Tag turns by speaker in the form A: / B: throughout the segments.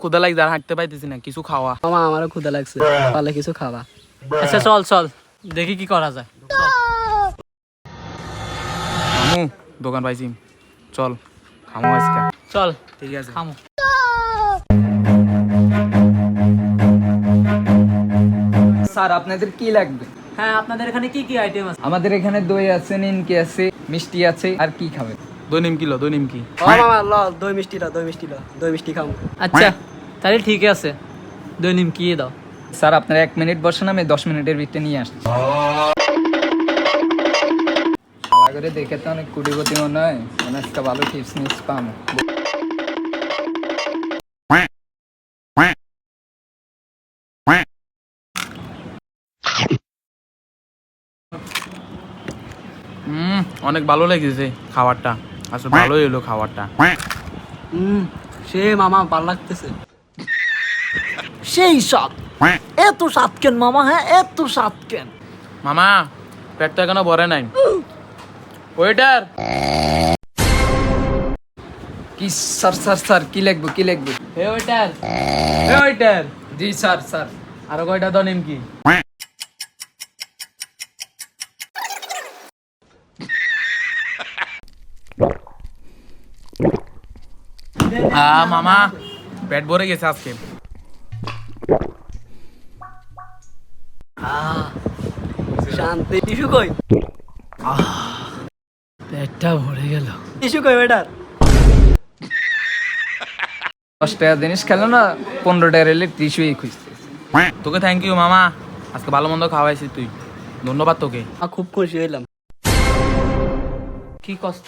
A: ক্ষুদা লাগছে আর হাঁটতে পাইতেছি না কিছু খাওয়া।
B: মামা আমারও ক্ষুদা লাগছে। পারলে কিছু খাওয়া
C: আচ্ছা চল চল দেখি কি করা যায়।
A: মামু দোকান পাইছি। চল খামো আজকে।
C: চল
A: ঠিক আছে।
C: খামো।
D: স্যার আপনাদের কি লাগবে?
C: হ্যাঁ আপনাদের এখানে কি কি আইটেম আছে?
D: আমাদের এখানে দই আছে নিমকি আছে মিষ্টি আছে আর কি খাবেন?
A: দই নিমকি লো দই নিমকি।
B: ও মামা ল দই মিষ্টি ল দই মিষ্টি ল দই মিষ্টি খাব
C: আচ্ছা তাহলে ঠিক আছে। দই নিমকি দাও।
D: স্যার আপনারা এক মিনিট বসেন আমি দশ মিনিটের ভিতরে নিয়ে আসছি। করে দেখে তো অনেক কুটিপতি মনে হয়। মানে আজকে ভালো টিপস নিস পাম।
A: হুম অনেক ভালো লেগেছে খাবারটা। আসলে ভালোই হলো খাবারটা।
B: হুম সে মামা ভালো লাগতেছে।
C: সেই স্বাদ। এত স্বাদ কেন মামা হ্যাঁ? এত স্বাদ কেন?
A: মামা পেটটা এখনও ভরে নাই। ওয়েটার।
D: কি স্যার স্যার স্যার কি লাগবে কি লাগবে
A: হে ওয়েটার। Hey waiter.
D: জি স্যার স্যার।
A: আরও কয়টা দাও নিমকি মামা পেট ভরে গেছে আজকে।
B: শান্তি। টিস্যু কই?
C: পেটটা ভরে গেল।
B: টিস্যু কই ওইটার
D: দশ টাকা জিনিস খেলো না পনেরো টাকা রেলে ত্রিশুই খুঁজতে।
A: তোকে থ্যাংক ইউ মামা। আজকে ভালো মন্দ খাওয়াইছিস তুই। ধন্যবাদ তোকে।
B: খুব খুশি হইলাম।
C: কি কষ্ট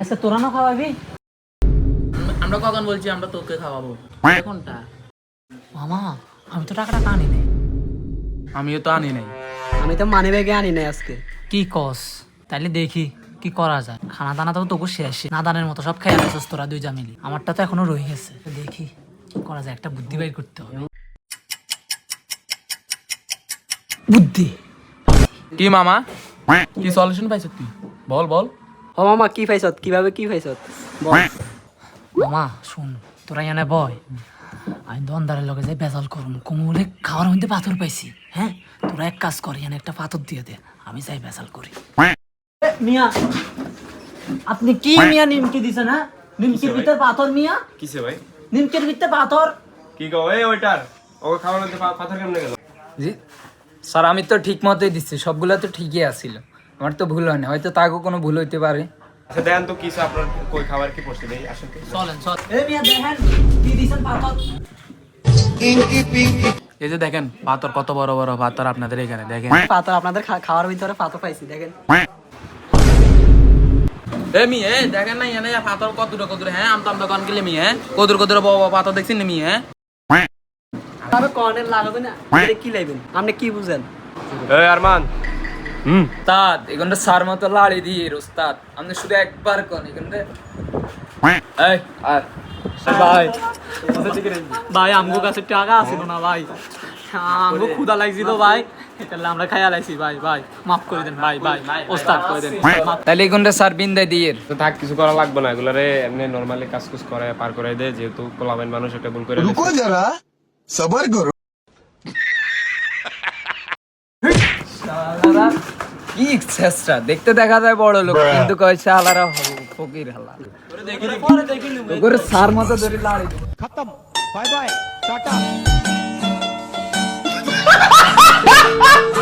C: আচ্ছা তোরা না খাওয়াবি?
A: আমরা কখন বলছি আমরা তোকে খাওয়াবো? কোনটা
C: মামা আমি তো টাকাটা আনি নাই।
A: আমিও তো আনি নাই।
B: আমি তো মানি ব্যাগে আনি নাই আজকে।
C: কি কস? তাইলে দেখি কি করা যায়। খানা দানা তো তোকে শেষ। নাদানের মতো সব খেয়ে আছিস তোরা দুই জামিলি আমারটা তো এখনও রয়ে গেছে। দেখি কি করা যায়। একটা বুদ্ধি বের করতে হবে। বুদ্ধি।
A: কি মামা? কি সলিউশন পাইছ তুই? বল বল।
B: ও মামা কি পাইছত কীভাবে কি পাইছত বল।
C: মামা শুন তোরা এনে বয়। আমি দন্দারের লগে যাই বেজাল করুম। কোমলে খাওয়ার মধ্যে পাথর পাইছি হ্যাঁ? তোরা এক কাজ কর এনে একটা পাথর দিয়ে দে। আমি যাই বেজাল করি। মিয়া! আপনি কি মিয়া নিমকি দিছেন হ্যাঁ? নিমকির ভিতর পাথর মিয়া?
E: কিসে ভাই?
C: নিমকির ভিতরে পাথর।
E: কি কও এই ওইটার? ওকে খাওয়ানোর মধ্যে পাথর কেমনে গেল?
D: জি স্যার আমি তো ঠিক মতোই দিচ্ছি। সবগুলা তো ঠিকই আসছিল আমার তো ভুল হয়নি হয়তো তাকেও কোনো ভুল হইতে পারে।
E: আচ্ছা দেন তো কিসে আপনার কই খাবার কি পড়ছে দেই আসেন
C: চলেন চল এই মিয়া দেখেন কি দিছেন পাথর।
A: এই যে দেখেন পাথর কত বড় বড় পাথর আপনাদের এখানে দেখেন।
B: পাথর আপনাদের খাওয়ার ভিতরে পাথর পাইছি দেখেন।
A: এ মি এ দেখেন না এনে পাথর কত দূরে কত দূরে হ্যাঁ আমতো আমতো কন গেলে মি হ্যাঁ? কত দূরে কত দূরে বড় বড় পাথর দেখছেন মি হ্যাঁ?
B: তবে কর্নের লাগাবে না কি লাইবেন? আপনি কি বুঝেন?
E: এই আরমান
D: তাদ এখানটা সার মতো লাড়ি দিয়ে শুধু একবার কন এখানটা এই আর
C: ভাই। ভাই। আমগো কাছে টাকা না ভাই। আমগো ভাই।
E: তো থাক কিছু করা লাগবে না এগুলারে এমনি কাজ কুজ করে পার করে দে যেহেতু কোলাবেন মানুষ ভুল করে
D: কি চেষ্টা? দেখতে দেখা যায় বড় লোক কিন্তু কয় শালারা ফকির হালা সার মতো ধরে লাড়ি
F: খতম। Bye bye tata.